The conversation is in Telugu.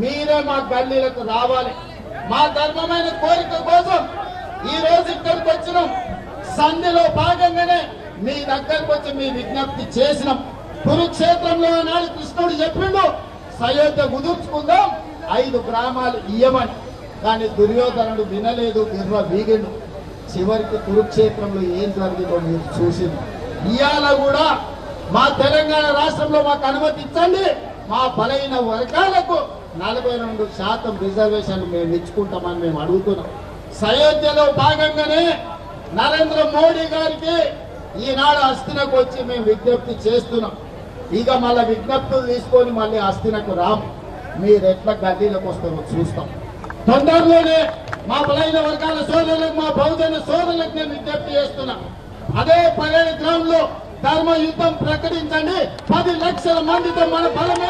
మీరే మా గల్లీలకు రావాలి. మా ధర్మమైన కోరిక కోసం ఈ రోజు ఇక్కడికి వచ్చినాం. సంధిలో భాగంగానే మీ దగ్గరకు వచ్చి మీ విజ్ఞప్తి చేసినాం. కురుక్షేత్రంలో నాడు కృష్ణుడు చెప్పిండు సయోధ్య కుదుర్చుకుందాం ఐదు గ్రామాలు ఇయ్యమని. కానీ దుర్యోధనుడు వినలేదు బిర్ర వీగిండు. చివరికి కురుక్షేత్రంలో ఏం జరిగిందో మీరు చూసింది ఇవాళ కూడా మా తెలంగాణ రాష్ట్రంలో మాకు అనుమతి ఇచ్చండి మా బలైన వర్గాలకు నలభై రెండు శాతం రిజర్వేషన్ మేము ఇచ్చుకుంటామని మేము అడుగుతున్నాం. సయోధ్యలో భాగంగానే నరేంద్ర మోడీ గారికి ఈనాడు అస్థినకు వచ్చి మేము విజ్ఞప్తి చేస్తున్నాం. ఇక మళ్ళీ విజ్ఞప్తులు తీసుకొని మళ్ళీ అస్థినకు రాము. మీరు ఎట్లా గడ్డీలకు వస్తారో చూస్తాం. తొందరలోనే మా బలైన వర్గాల సోదరులకు మా బహుజన సోదరులకు నేను విజ్ఞప్తి చేస్తున్నా. అదే పరేడ్ గ్రౌండ్లో ధర్మ యుద్ధం ప్రకటించండి. పది లక్షల మందితో మన బలమే